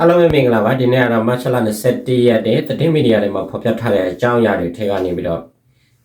အားလုံးပဲမင်္ဂလာပါဒီနေ့ကတော့မတ်လ21ရက်နေ့သတင်းမီဒီယာတွေမှာဖော်ပြထားတဲ့အကြောင်းအရာတွေထဲကနေပြီးတော့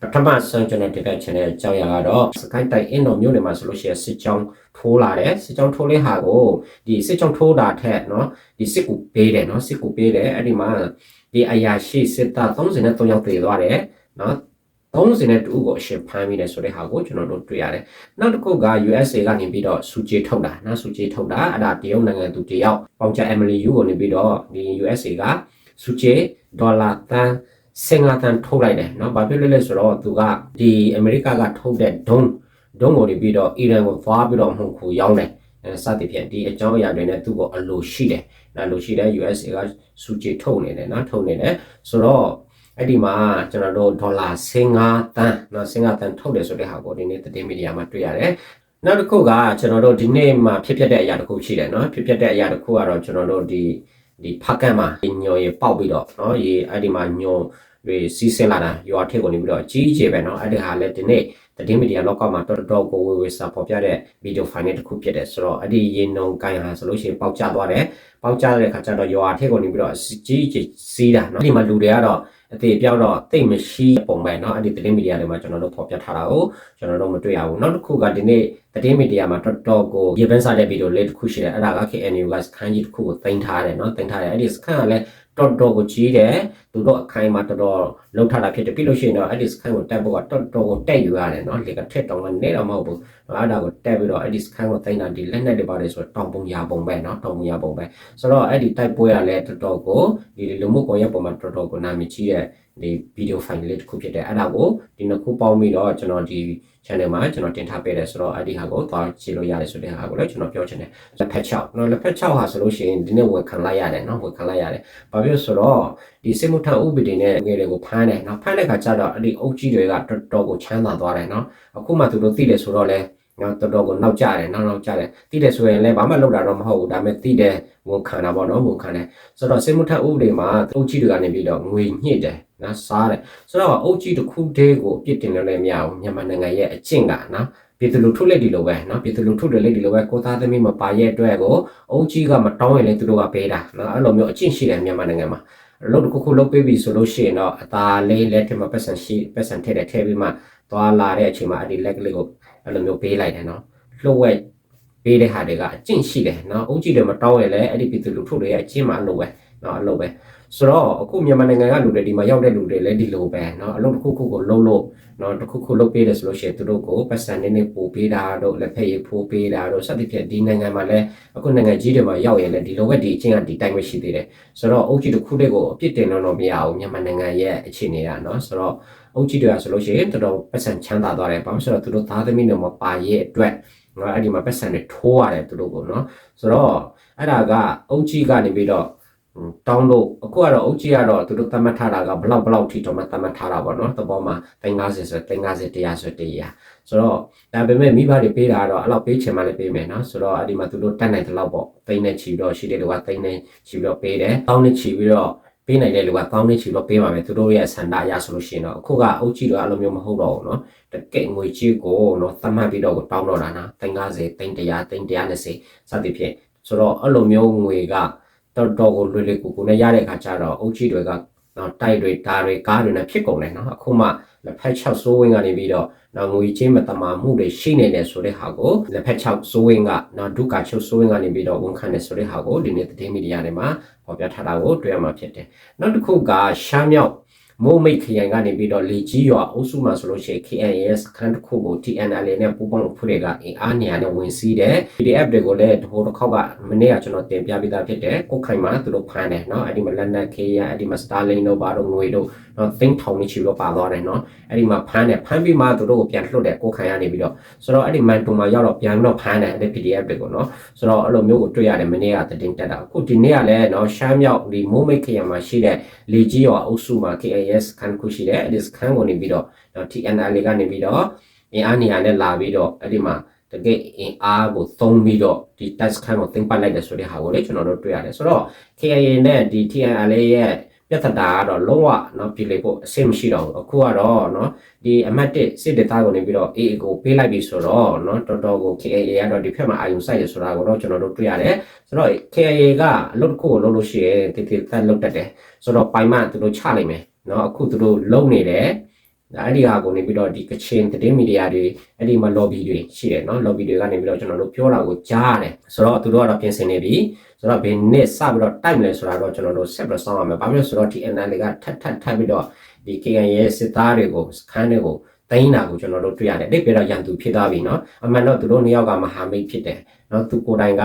ပထမဆုံးကျွန်တော်တင်ပြချင်တဲ့အကြောင်းအရာကတော့စကိုင်းတိုင်းအင်းတော်မြို့နယ်မှာဆိုလို့ရှိရင်စစ်ကြောင်းထိုးလာတယ်စစ်ကြောင်းထိုးလေးဟာကိုဒီစစ်ကြောင်းထိုးတာထက်เนาะဒီစစ်ကူပေးတယ်เนาะစစ်ကူပေးတယ်အဲ့ဒီမှာဒီအရာရှိစစ်သား33ယောက်တည်သွားတယ်เนาะ 30နဲ့တူကိုအရှင်ဖမ်းမိတယ်ဆိုတဲ့ဟာကိုကျွန်တော်တို့တွေ့ရတယ်။နောက်တစ်ခုက USA ကနေပြီးတော့စူဂျီထုတ်တာနော်စူဂျီထုတ်တာအဲ့ဒါတရုတ်နိုင်ငံသူတယောက်ပေါင်ချာ Emily Yu ကိုနေပြီးတော့ဒီ USA ကစူဂျီဒေါ်လာတန်စင်ကာတန်ထုတ်လိုက်တယ်နော်။ဘာဖြစ်လို့လဲဆိုတော့သူကဒီအမေရိကကထုတ်တဲ့ဒုံးဒုံးကိုနေပြီးတော့အီရန်ကိုသွားပြီးတော့မှုခုရောင်းတယ်။အဲစသဖြင့်ဒီအကြောင်းအရာတွေနဲ့သူ့ကိုအလိုရှိတယ်။အဲလိုရှိတဲ့ USA ကစူဂျီထုတ်နေတယ်နော်ထုတ်နေတယ်ဆိုတော့ အဲ့ဒီမှာကျွန်တော်တို့ဒေါ်လာ15တန်းနော်15တန်းထုတ်တယ်ဆိုတဲ့ဟာကိုဒီနေ့သတင်းမီဒီယာမှာတွေ့ရတယ်နောက်တစ်ခုကကျွန်တော်တို့ဒီနေ့မှာဖြစ်ပျက်တဲ့အရာတစ်ခုရှိတယ်နော်ဖြစ်ပျက်တဲ့အရာတစ်ခုကတော့ကျွန်တော်တို့ဒီဒီဖက်ကန့်မှာညော်ရေပေါက်ပြီးတော့နော်ရေအဲ့ဒီမှာညော်တွေစီးဆင်းလာတာရွာထက်ကိုနေပြီးတော့ကြီးကြီးပဲနော်အဲ့ဒီဟာလည်းဒီနေ့သတင်းမီဒီယာလောကမှာတော်တော်ကိုဝေဝေစာပေါ်ပြတဲ့ဗီဒီယိုဖိုင်တစ်ခုဖြစ်တယ်ဆိုတော့အဲ့ဒီရေနုံကိုင်ဟာဆိုလို့ရှိရင်ပေါက်ကျသွားတယ်ပေါက်ကျတဲ့ခါကျတော့ရွာထက်ကိုနေပြီးတော့ကြီးကြီးစီးတာနော်ဒီမှာလူတွေကတော့ အသေးပြောက်တော့တိတ်မရှိပုံပဲเนาะအဲ့ဒီသတင်းမီဒီယာတွေမှာကျွန်တော်တို့ဖော်ပြထားတာကိုကျွန်တော်တို့မတွေ့ရဘူးနောက်တစ်ခုကဒီနေ့သတင်းမီဒီယာမှာတော်တော်ကိုရေပန်းစားတဲ့ဗီဒီယိုလေးတစ်ခုရှိတယ်အဲ့ဒါက KNU ကစခန်းကြီးတစ်ခုကိုတင်ထားတယ်เนาะတင်ထားတယ်အဲ့ဒီစခန်းကလည်း တော်တော်ကိုကြီးတယ်သူတို့အခိုင်မှာတော်တော်လှုပ်ထတာဖြစ်တယ်ပြီးလို့ရှိရင်တော့အဲ့ဒီစခန်းကိုတက်ဖို့ကတော်တော်ကိုတက်ယူရတယ်နော်လေကထက်တောင်းလည်းနေတော့မဟုတ်ဘူးအဲ့ဒါကိုတက်ပြီးတော့အဲ့ဒီစခန်းကိုတိုင်းတာဒီလက်နဲ့တွေပါတယ်ဆိုတော့တောင်ပုံရပုံပဲနော်တောင်ပုံရပုံပဲဆိုတော့အဲ့ဒီတိုက်ပွဲကလည်းတော်တော်ကိုဒီလူမှုကွန်ရက်ပေါ်မှာတော်တော်ကိုနာမည်ကြီးတဲ့ဒီဗီဒီယိုဖိုင်လေးတစ်ခုဖြစ်တယ်အဲ့ဒါကိုဒီနှစ်ခုပေါင်းပြီးတော့ကျွန်တော်ဒီ channel မှာကျွန်တော်တင်ထားပေးတယ်ဆိုတော့အဲ့ဒီဟာကိုသွားကြည့်လို့ရတယ်ဆိုတဲ့ဟာကိုလည်းကျွန်တော်ပြောချင်တယ်လက်ဖက်6နော်လက်ဖက်6ဟာဆိုလို့ရှိရင်ဒီနေ့ဝန်ခံလိုက်ရတယ်နော်ဝန်ခံလိုက်ရတယ်ဘာဖြစ်လို့ဆိုတော့ဒီစစ်မှုထမ်းဥပဒေနဲ့ငွေတွေကိုဖမ်းတယ်နော်ဖမ်းတဲ့ခါကျတော့အဲ့ဒီအုပ်ကြီးတွေကတော်တော်ကိုချမ်းသာသွားတယ်နော်အခုမှသူတို့သိတယ်ဆိုတော့လဲ နော်တော်တော်ကိုနောက်ကျတယ်နောက်နောက်ကျတယ်သိတယ်ဆိုရင်လည်းဘာမှလုပ်တာတော့မဟုတ်ဘူးဒါပေမဲ့သိတယ်ဝန်ခံတာပေါ့နော်ဝန်ခံတယ်ဆိုတော့စစ်မှုထမ်းဥပဒေမှာအုပ်ကြီးတွေကနေပြီးတော့ငွေညှစ်တယ်နော်စားတယ်ဆိုတော့အုပ်ကြီးတစ်ခုတည်းကိုအပြစ်တင်လို့လည်းမရဘူးမြန်မာနိုင်ငံရဲ့အကျင့်ကနော်ပြည်သူလူထုလက်ဒီလိုပဲเนาะပြည်သူလူထုတွေလက်ဒီလိုပဲကိုသားသမီးမပါရဲ့အတွက်ကိုအုပ်ကြီးကမတောင်းရင်လည်းသူတို့ကပေးတာเนาะအဲ့လိုမျိုးအကျင့်ရှိတယ်မြန်မာနိုင်ငံမှာ လုပ်တစ်ခုခုလုပ်ပေးပြီဆိုလို့ရှိရင်တော့အသာလေးလက်ထဲမှာပတ်စံရှိပတ်စံထည့်တယ်ထည့်ပြီးမှသွားလာတဲ့အချိန်မှာအဲ့ဒီလက်ကလေးကိုအဲ့လိုမျိုးပေးလိုက်တယ်နော်လှုပ်ဝက်ပေးတဲ့ဟာတွေကအကျင့်ရှိတယ်နော်အုပ်ကြီးတွေမတောင်းရလဲအဲ့ဒီပြည်သူလူထုတွေရဲ့အကျင့်မှအလိုပဲနော်အလိုပဲ ဆိုတော့အခုမြန်မာနိုင်ငံကလူတွေဒီမှာရောက်တဲ့လူတွေလည်းဒီလိုပဲเนาะအလုပ်တစ်ခုခုကိုလုပ်လို့เนาะတစ်ခုခုလုပ်ပေးတယ်ဆိုလို့ရှိရင်သူတို့ကိုပတ်စံနေနေပို့ပေးတာတို့လက်ဖက်ရည်ဖိုးပေးတာတို့စသဖြင့်ဒီနိုင်ငံမှာလည်းအခုနိုင်ငံကြီးတွေမှာရောက်ရင်လည်းဒီလိုပဲဒီအချင်းကဒီတိုင်းပဲရှိသေးတယ်ဆိုတော့အုပ်ကြီးတစ်ခုတည်းကိုအပြစ်တင်လို့တော့မရဘူးမြန်မာနိုင်ငံရဲ့အခြေအနေကเนาะဆိုတော့အုပ်ကြီးတွေကဆိုလို့ရှိရင်တော်တော်ပတ်စံချမ်းသာသွားတယ်ဘာလို့ဆိုတော့သူတို့သားသမီးတွေမပါရဲ့အတွက်ငါအဲ့ဒီမှာပတ်စံတွေထိုးရတယ်သူတို့ကိုเนาะဆိုတော့အဲ့ဒါကအုပ်ကြီးကနေပြီးတော့ တောင်းလို့အခုကတော့အုတ်ကြီးကတော့သူတို့သတ်မှတ်ထားတာကဘလောက်ဘလောက်ထိတော့မှသတ်မှတ်ထားတာပေါ့နော်သဘောမှာ350ဆို350တရားဆိုတရားဆိုတော့ဒါပေမဲ့မိဘတွေပေးတာကတော့အဲ့လောက်ပေးချင်မှလည်းပေးမယ်နော်ဆိုတော့အဲ့ဒီမှာသူတို့တတ်နိုင်တဲ့လောက်ပေါ့သိန်းနဲ့ချီပြီးတော့ရှိတဲ့လူကသိန်းနဲ့ချီပြီးတော့ပေးတယ်တောင်းနဲ့ချီပြီးတော့ပေးနိုင်တဲ့လူကတောင်းနဲ့ချီပြီးတော့ပေးပါမယ်သူတို့ရဲ့ဆန္ဒအရဆိုလို့ရှိရင်တော့အခုကအုတ်ကြီးတော့အဲ့လိုမျိုးမဟုတ်တော့ဘူးနော်တကယ်ငွေကြီးကိုနော်သတ်မှတ်ပြီးတော့တောင်းတော့တာနော်350 300 320စသဖြင့်ဆိုတော့အဲ့လိုမျိုးငွေက တော်တော်ကိုလွယ်လွယ်ကူကူနဲ့ရတဲ့အခါကျတော့အုတ်ကြီးတွေကနော်တိုက်တွေဓာတွေကားတွေနဲ့ဖြစ်ကုန်တယ်နော်အခုမှလက်ဖက်6စိုးဝင်းကနေပြီးတော့နော်ငွေချင်းမတမာမှုတွေရှိနေတယ်ဆိုတဲ့ဟာကိုလက်ဖက်6စိုးဝင်းကနော်ဒုက္ခချုပ်စိုးဝင်းကနေပြီးတော့ဝန်ခံတယ်ဆိုတဲ့ဟာကိုဒီနေ့သတင်းမီဒီယာတွေမှာပေါ်ပြထားတာကိုတွေ့ရမှာဖြစ်တယ်နောက်တစ်ခုကရှမ်းမြောက် မိုးမိတ်ခရိုင်ကနေပြီးတော့လေကြီးရွာအုပ်စုမှာဆိုလို့ရှိရင် KNS ခန်းတစ်ခုကို TNL နဲ့ပူးပေါင်းဖွဲ့တွေကအင်အားနေရာနဲ့ဝင်စီးတယ် PDF တွေကိုလည်းတဟိုတစ်ခေါက်ကမနေ့ကကျွန်တော်တင်ပြပေးသားဖြစ်တယ်ကိုခိုင်မှာသူတို့ဖမ်းတယ်เนาะအဲ့ဒီမှာလက်နက်ခေးရအဲ့ဒီမှာ Starlink တို့ဘာတို့ငွေတို့เนาะ think ထောင်နေချီလို့ပါသွားတယ်เนาะအဲ့ဒီမှာဖမ်းတယ်ဖမ်းပြီးမှသူတို့ကိုပြန်လွှတ်တယ်ကိုခိုင်ရနေပြီးတော့ဆိုတော့အဲ့ဒီမန်တူမှာရောက်တော့ပြန်ပြီးတော့ဖမ်းတယ်အဲ့ဒီ PDF တွေကိုเนาะဆိုတော့အဲ့လိုမျိုးကိုတွေ့ရတယ်မနေ့ကတင်တက်တာအခုဒီနေ့ကလည်းเนาะရှမ်းမြောက်ဒီမိုးမိတ်ခရိုင်မှာရှိတဲ့လေကြီးရွာအုပ်စုမှာ KAS ခန်းခုရှိတယ်အဲ့ဒီခန်းကိုနေပြီးတော့เนาะ TNL ကနေပြီးတော့အင်အားနေရာနဲ့လာပြီးတော့အဲ့ဒီမှာတကယ်အင်အားကိုသုံးပြီးတော့ဒီ task ခန်းကိုတင်ပတ်လိုက်တယ်ဆိုတဲ့ဟာကိုလေကျွန်တော်တို့တွေ့ရတယ်ဆိုတော့ KIA နဲ့ဒီ TNL ရဲ့ ပြဿနာကတော့လုံးဝเนาะပြည်လေဖို့အဆင်မရှိတော့ဘူးအခုကတော့เนาะဒီအမတ်တစ်စစ်ဒေသကိုနေပြီးတော့ AA ကိုပေးလိုက်ပြီဆိုတော့เนาะတော်တော်ကို KAA ကတော့ဒီဖက်မှာအာယုံစိုက်ရဆိုတာကိုတော့ကျွန်တော်တို့တွေ့ရတယ်ဆိုတော့ KAA ကအလုပ်တစ်ခုကိုလုပ်လို့ရှိရင်တည်တည်တက်လုပ်တတ်တယ်ဆိုတော့ပိုင်မသူတို့ချလိုက်မယ် เนาะအခုသူတို့လုံနေတယ်အဲ့ဒီဟာကိုနေပြီးတော့ဒီကချင်သတင်းမီဒီယာတွေအဲ့ဒီမှာ lobby တွေရှိတယ်เนาะ lobby တွေကနေပြီးတော့ကျွန်တော်တို့ပြောတာကိုကြားရတယ်ဆိုတော့သူတို့ကတော့ပြင်ဆင်နေပြီဆိုတော့ဘယ်နှစ်စပြီးတော့တိုက်မလဲဆိုတာတော့ကျွန်တော်တို့ဆက်ပြီးတော့စောင့်ရမယ်ဘာဖြစ်လို့ဆိုတော့ဒီ NLA ကထပ်ထပ်ထပ်ပြီးတော့ဒီ KN ရဲ့စစ်သားတွေကိုစခန်းတွေကိုတိုင်းတာကိုကျွန်တော်တို့တွေ့ရတယ်ဒီပြတော့ရန်သူဖြစ်သွားပြီเนาะအမှန်တော့သူတို့နှစ်ယောက်ကမဟာမိတ်ဖြစ်တယ်เนาะသူကိုယ်တိုင်က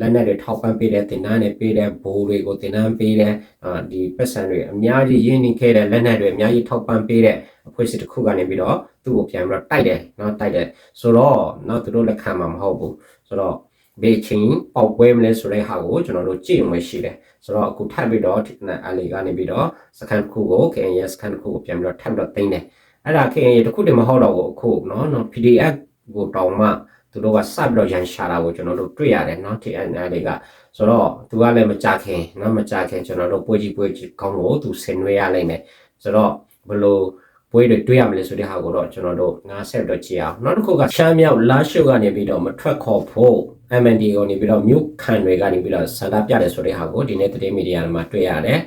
လက်နက်တွေထောက်ပံ့ပေးတယ်တင်နန်းတွေပေးတယ်ဘိုးတွေကိုတင်နန်းပေးတယ်အာဒီပတ်စံတွေအများကြီးရင်းနှီးခဲ့တဲ့လက်နက်တွေအများကြီးထောက်ပံ့ပေးတဲ့အဖွဲ့အစည်းတစ်ခုကနေပြီးတော့သူ့ကိုပြန်ပြီးတော့တိုက်တယ်နော်တိုက်တယ်ဆိုတော့နော်သူတို့လက်ခံမှာမဟုတ်ဘူးဆိုတော့ဘေးချင်းပေါက်ပွဲမလဲဆိုတဲ့ဟာကိုကျွန်တော်တို့ကြည့်မှရှိတယ်ဆိုတော့အခုထပ်ပြီးတော့အလီကနေပြီးတော့စကန်တစ်ခုကို KNS စကန်တစ်ခုကိုပြန်ပြီးတော့ထပ်ပြီးတော့တင်တယ်အဲ့ဒါ KNS တစ်ခုတည်းမဟုတ်တော့ဘူးအခုနော်နော် PDF ကိုတောင်းမှ သူတို့ကစပြီးတော့ရန်ရှာတာကိုကျွန်တော်တို့တွေ့ရတယ်เนาะ TNL တွေကဆိုတော့သူကလည်းမကြခင်เนาะမကြခင်ကျွန်တော်တို့ပွဲကြီးပွဲကြီးကောင်းလို့သူဆင်နွှဲရလိုက်မယ်ဆိုတော့ဘလို့ပွဲတွေတွေ့ရမလဲဆိုတဲ့ဟာကိုတော့ကျွန်တော်တို့ငါဆက်တော့ကြည့်အောင်နောက်တစ်ခုကရှမ်းမြောက်လာရှုကနေပြီးတော့မထွက်ခေါ်ဖို့ MND ကိုနေပြီးတော့မြို့ခံတွေကနေပြီးတော့ဆန္ဒပြတယ်ဆိုတဲ့ဟာကိုဒီနေ့သတင်းမီဒီယာမှာတွေ့ရတယ်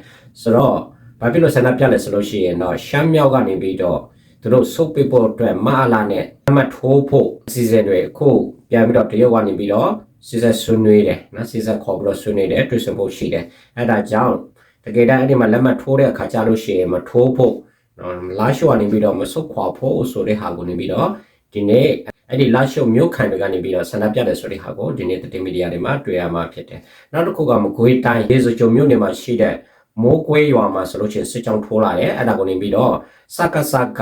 ဆိုတော့ဘာဖြစ်လို့ဆန္ဒပြလဲဆိုလို့ရှိရင်တော့ရှမ်းမြောက်ကနေပြီးတော့ သူတို့စုပ်ပစ်ဖို့အတွက်မအားလာနဲ့အမတ်ထိုးဖို့အစီအစဉ်တွေအခုပြန်ပြီးတော့တရုတ်ကနေပြီးတော့စီဆက်ဆွနွေးတယ်နော်စီဆက်ခေါ်ပြီးတော့ဆွနွေးတယ်တွေ့ဆုံဖို့ရှိတယ်အဲ့ဒါကြောင့်တကယ်တမ်းအဲ့ဒီမှာလက်မှတ်ထိုးတဲ့အခါကျလို့ရှိရင်မထိုးဖို့နော်လာရှိုကနေပြီးတော့မဆုတ်ခွာဖို့ဆိုတဲ့ဟာကိုနေပြီးတော့ဒီနေ့အဲ့ဒီလာရှိုမြို့ခံတွေကနေပြီးတော့ဆန္ဒပြတယ်ဆိုတဲ့ဟာကိုဒီနေ့သတင်းမီဒီယာတွေမှာတွေ့ရမှာဖြစ်တယ်နောက်တစ်ခုကမကွေးတိုင်းရေစကြုံမြို့နယ်မှာရှိတဲ့မိုးကွေးရွာမှာဆိုလို့ရှိရင်စစ်ကြောင်းထိုးလာတယ်အဲ့ဒါကိုနေပြီးတော့စကစက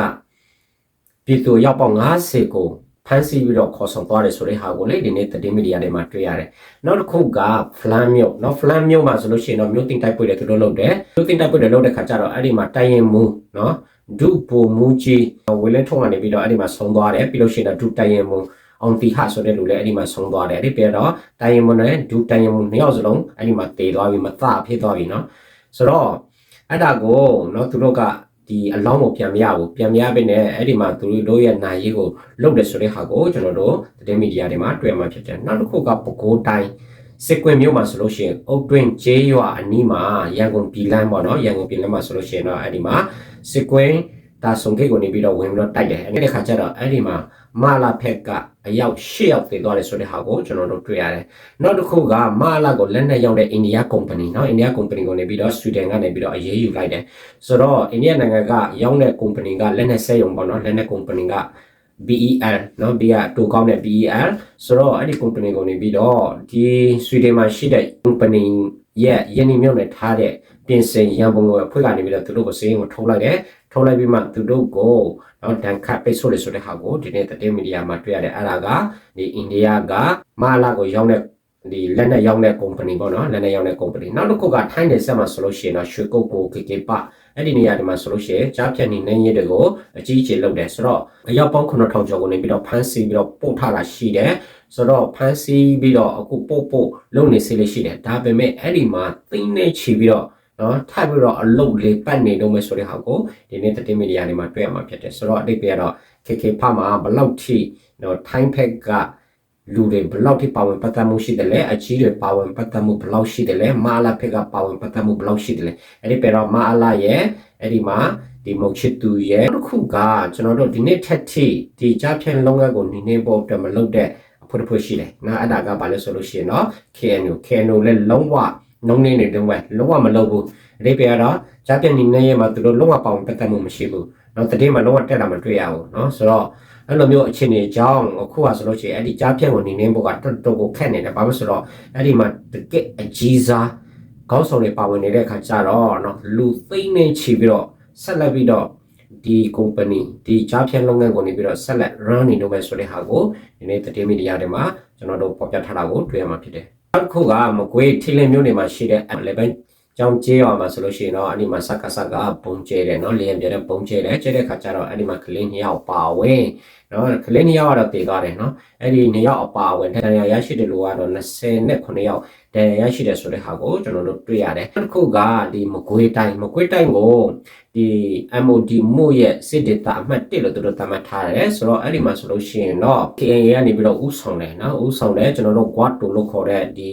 ပြည်သူရောက်ပေါင်း90ကိုဖမ်းဆီးပြီးတော့ခေါ်ဆောင်သွားတယ်ဆိုတဲ့ဟာကိုလေဒီနေ့သတင်းမီဒီယာတွေမှာတွေ့ရတယ်။နောက်တစ်ခုကဖလန်မြို့နော်ဖလန်မြို့မှာဆိုလို့ရှိရင်တော့မြို့တင်တိုက်ပွဲတွေသူတို့လုပ်တယ်။မြို့တင်တိုက်ပွဲတွေလုပ်တဲ့ခါကျတော့အဲ့ဒီမှာတိုင်ရင်မူနော်ဒုပိုမူကြီးဝေလင်းထုံးကနေပြီးတော့အဲ့ဒီမှာဆုံးသွားတယ်ပြီးလို့ရှိရင်တော့ဒုတိုင်ရင်မူအောင်တီဟာဆိုတဲ့လူလည်းအဲ့ဒီမှာဆုံးသွားတယ်အဲ့ဒီပြတော့တိုင်ရင်မူနဲ့ဒုတိုင်ရင်မူနှစ်ယောက်စလုံးအဲ့ဒီမှာတေသွားပြီမသဖြစ်သွားပြီနော်ဆိုတော့အဲ့ဒါကိုနော်သူတို့က ဒီအလောင်းကိုပြန်မရဘူးပြန်မရပဲနဲ့အဲ့ဒီမှာသူတို့ရဲ့နိုင်ရေးကိုလုပ်တယ်ဆိုတဲ့ဟာကိုကျွန်တော်တို့သတင်းမီဒီယာတွေမှာတွေ့မှာဖြစ်တယ်နောက်တစ်ခုကပကိုးတိုင်းစစ်ကွင်းမြို့မှာဆိုလို့ရှိရင်အုတ်တွင်းကျေးရွာအနီးမှာရန်ကုန်ပြည်လမ်းပေါ့နော်ရန်ကုန်ပြည်လမ်းမှာဆိုလို့ရှိရင်တော့အဲ့ဒီမှာစစ်ကွင်းဒါဆုံဂိတ်ကိုနေပြီးတော့ဝင်ပြီးတော့တိုက်တယ်အဲ့ဒီခါကျတော့အဲ့ဒီမှာမာလာဖက်က အယောက်၈ယောက်သေသွားတယ်ဆိုတဲ့ဟာကိုကျွန်တော်တို့တွေ့ရတယ်။နောက်တစ်ခုကမအလာကိုလက်နက်ရောက်တဲ့အိန္ဒိယကုမ္ပဏီနော်အိန္ဒိယကုမ္ပဏီကိုနေပြီးတော့ဆွီဒင်ကနေပြီးတော့အရေးယူလိုက်တယ်။ဆိုတော့အိန္ဒိယနိုင်ငံကရောက်တဲ့ကုမ္ပဏီကလက်နက်စက်ရုံပေါ့နော်လက်နက်ကုမ္ပဏီက BEL နော် BEL တူကောင်းတဲ့ BEL ဆိုတော့အဲ့ဒီ company ကိုနေပြီးတော့ဒီ Sweden မှာရှိတဲ့ company ရဲ့ယနေ့မြုပ်နဲ့ထားတဲ့ပြင်ဆင်ရန်ပုံငွေအဖွဲ့ကနေပြီးတော့သူတို့ကိုစည်းရုံးကိုထုတ်လိုက်တယ် ထုတ်လိုက်ပြီးမှသူတို့ကိုနော်ဒဏ်ခတ်ပိတ်ဆို့လေဆိုတဲ့ဟာကိုဒီနေ့သတင်းမီဒီယာမှာတွေ့ရတယ်အဲ့ဒါကဒီအိန္ဒိယကမာလာကိုရောက်တဲ့ဒီလက်နဲ့ရောက်တဲ့ company ပေါ့နော်လက်နဲ့ရောက်တဲ့ company နောက်တစ်ခုကထိုင်းနယ်စပ်မှာဆိုလို့ရှိရင်တော့ရွှေကုတ်ကိုကေကေပအဲ့ဒီနေရာဒီမှာဆိုလို့ရှိရင်ကြားဖြတ်နေနေရတဲ့ကိုအကြီးအကျယ်လုပ်တယ်ဆိုတော့အရောက်ပေါင်း9000ကျော်ကိုနေပြီးတော့ဖမ်းဆီးပြီးတော့ပို့ထားတာရှိတယ်ဆိုတော့ဖမ်းဆီးပြီးတော့အခုပို့ပို့လုပ်နေစေလေးရှိတယ်ဒါပေမဲ့အဲ့ဒီမှာသိနေချီပြီးတော့ နော်ထပ်ပြီးတော့အလုတ်လေးပတ်နေတော့မယ်ဆိုတဲ့ဟာကိုဒီနေ့သတင်းမီဒီယာတွေမှာတွေ့ရမှာဖြစ်တယ်ဆိုတော့အတိတ်ပြတော့ KK ဖမှာဘလောက်ထိနော်ထိုင်းဖက်ကလူတွေဘလောက်ထိပါဝင်ပတ်သက်မှုရှိတယ်လဲအကြီးတွေပါဝင်ပတ်သက်မှုဘလောက်ရှိတယ်လဲမာလာဖက်ကပါဝင်ပတ်သက်မှုဘလောက်ရှိတယ်လဲအဲ့ဒီပြတော့မာလာရဲ့အဲ့ဒီမှာဒီမုတ်ချစ်သူရဲ့တစ်ခုကကျွန်တော်တို့ဒီနေ့ထက်ထိဒီကြားဖြန့်လုံးဝကိုနေနေပေါ်အတွက်မလုပ်တဲ့အဖွဲ့တစ်ဖွဲ့ရှိတယ်။နော်အဲ့ဒါကဘာလဲဆိုလို့ရှိရင်တော့ KNU KNU လည်းလုံးဝ နှုံးနေနေတော့လုံးဝမလုပ်ဘူး။အဲ့ဒီပြတော့ကြားဖြန့်နေနေရဲ့မှာသူတို့လုံးဝပေါင်ပတ်သက်မှုမရှိဘူး။နော်တတိယမှာလုံးဝတက်တာမတွေ့ရဘူးနော်ဆိုတော့အဲ့လိုမျိုးအခြေအနေကြောင့်အခုကဆိုလို့ရှိရင်အဲ့ဒီကြားဖြန့်ကိုနေနေပေါ်ကတော်တော်ကိုခက်နေတယ်ဘာလို့ဆိုတော့အဲ့ဒီမှာတကက်အကြီးစားခေါင်းဆောင်တွေပါဝင်နေတဲ့အခါကျတော့နော်လူသိမ့်နေချီပြီးတော့ဆက်လက်ပြီးတော့ဒီ company ဒီကြားဖြန့်လုပ်ငန်းကိုနေပြီးတော့ဆက်လက် run နေလို့ပဲဆိုတဲ့ဟာကိုဒီနေ့သတင်းမီဒီယာတွေမှာကျွန်တော်တို့ပေါ်ပြထားတာကိုတွေ့ရမှာဖြစ်တယ်။ နောက်တစ်ခုကမကွေးထီလင်းမျိုးတွေမှာရှိတဲ့ level ကြောင်ကျေးရွာမှာဆိုလို့ရှိရင်တော့အဲ့ဒီမှာစက္ကစကပုံကျဲတယ်နော်လေရင်ပြတဲ့ပုံကျဲတယ်ကျဲတဲ့ခါကျတော့အဲ့ဒီမှာကလေးနှစ်ယောက်ပါဝင်နော်ကလေးနှစ်ယောက်ကတော့တည်သွားတယ်နော်အဲ့ဒီနှစ်ယောက်အပါအဝင်ဒဏ်ရာရရှိတဲ့လူကတော့29ယောက်ဒဏ်ရာရရှိတယ်ဆိုတဲ့ဟာကိုကျွန်တော်တို့တွေ့ရတယ်နောက်တစ်ခုကဒီမကွေးတိုင်းမကွေးတိုင်းကိုဒီ MOD မို့ရဲ့စစ်ဒေတာအမှတ်1လို့သူတို့သတ်မှတ်ထားတယ်ဆိုတော့အဲ့ဒီမှာဆိုလို့ရှိရင်တော့ KNA ကနေပြီးတော့ဥဆောင်တယ်နော်ဥဆောင်တယ်ကျွန်တော်တို့ guard တူလို့ခေါ်တဲ့ဒီ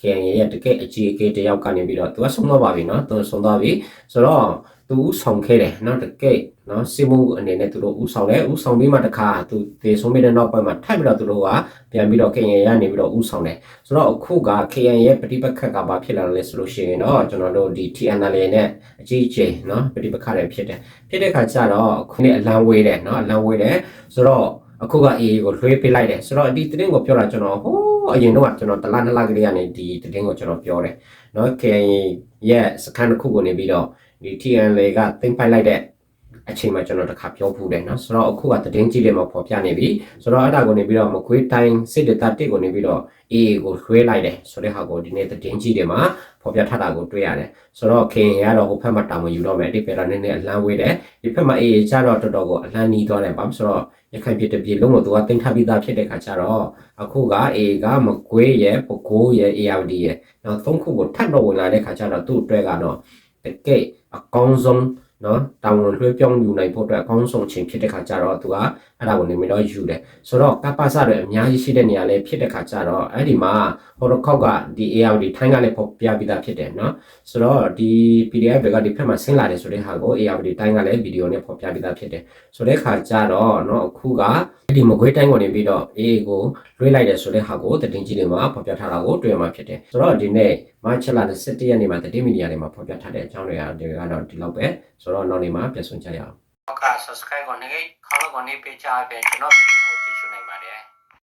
KNA ရဲ့တကယ်အကြီးအကဲတယောက်ကနေပြီးတော့သူကဆုံးသွားပါပြီနော်သူဆုံးသွားပြီဆိုတော့ သူဥဆောင်ခဲ့တယ်နော်တကယ်နော်စီမုအနေနဲ့သူတို့ဥဆောင်တယ်ဥဆောင်ပြီးမှတခါသူသေဆုံးပြီးတဲ့နောက်ပိုင်းမှာထပ်ပြီးတော့သူတို့ကပြန်ပြီးတော့ KNA ကနေပြီးတော့ဥဆောင်တယ်ဆိုတော့အခုက KNA ရဲ့ပဋိပက္ခကဘာဖြစ်လာလဲဆိုလို့ရှိရင်တော့ကျွန်တော်တို့ဒီ TNL နဲ့အကြီးအကျယ်နော်ပဋိပက္ခတွေဖြစ်တယ်ဖြစ်တဲ့ခါကျတော့ခုနှစ်အလံဝေးတယ်နော်အလံဝေးတယ်ဆိုတော့အခုက AA ကိုလွှဲပေးလိုက်တယ်ဆိုတော့ဒီတင်းကိုပြောတာကျွန်တော်ဟိုးအရင်တော့ကျွန်တော်တလားနှစ်လကလေးကနေဒီတင်းကိုကျွန်တော်ပြောတယ်နော် KNA ရဲ့စကန်တစ်ခုကိုနေပြီးတော့ ဒီ TNL ကတင်ပိုက်လိုက်တဲ့အချိန်မှာကျွန်တော်တခါပြောဖူးတယ်နော်ဆိုတော့အခုကသတင်းကြီးတွေမှာပေါ်ပြနေပြီဆိုတော့အဲ့ဒါကိုနေပြီးတော့မကွေးတိုင်းစစ်ဒေသတစ်ကိုနေပြီးတော့ AA ကိုလွှဲလိုက်တယ်ဆိုတဲ့ဟာကိုဒီနေ့သတင်းကြီးတွေမှာပေါ်ပြထားတာကိုတွေ့ရတယ်ဆိုတော့ခင်ရတော့ဟိုဘက်မှာတာဝန်ယူတော့မယ်ဒီပေတာနည်းနည်းအလန်းဝေးတယ်ဒီဘက်မှာ AA ကျတော့တော်တော်ကိုအလန်းနီးသွားတယ်ဘာလို့ဆိုတော့ရခိုင်ပြည်တစ်ပြည်လုံးကိုသူကတင်ထားပြီးသားဖြစ်တဲ့ခါကျတော့အခုက AA ကမကွေးရဲ့ပကိုးရဲ့ ARD ရဲ့နောက်သုံးခုကိုထပ်တော့ဝင်လာတဲ့ခါကျတော့သူ့အတွက်ကတော့ တကယ်အကောင်းဆုံးနော်တာဝန်လွှဲပြောင်းယူနိုင်ဖို့အတွက်အကောင်းဆုံးအချိန်ဖြစ်တဲ့ခါကျတော့သူကအဲ့ဒါကိုနေမတော့ယူတယ်ဆိုတော့ကပ္ပစတွေအများကြီးရှိတဲ့နေရာလေးဖြစ်တဲ့ခါကျတော့အဲ့ဒီမှာဟိုတော့ခောက်ကဒီ ARD ထိုင်းကလည်းပေါ်ပြပြီးသားဖြစ်တယ်နော်ဆိုတော့ဒီ PDF တွေကဒီဖက်မှာဆင်းလာတယ်ဆိုတဲ့ဟာကို ARD တိုင်းကလည်းဗီဒီယိုနဲ့ပေါ်ပြပြီးသားဖြစ်တယ်ဆိုတဲ့ခါကျတော့နော်အခုက အဲ့ဒီမကွေးတိုင်းကိုနေပြီးတော့ AA ကိုလွှဲလိုက်တယ်ဆိုတဲ့ဟာကိုတင်ကြီးတွေမှာပေါ်ပြထားတာကိုတွေ့ရမှာဖြစ်တယ်ဆိုတော့ဒီနေ့မတ်ချလာ17ရက်နေ့မှာတင်မီဒီယာတွေမှာပေါ်ပြထားတဲ့အကြောင်းတွေကတော့ဒီလောက်ပဲဆိုတော့နောက်နေ့မှာပြန်ဆုံကြရအောင်ဟုတ်ကဲ့ subscribe ကိုနေခေါင်းကိုနေပေးချပေးကျွန်တော်ဗီဒီယို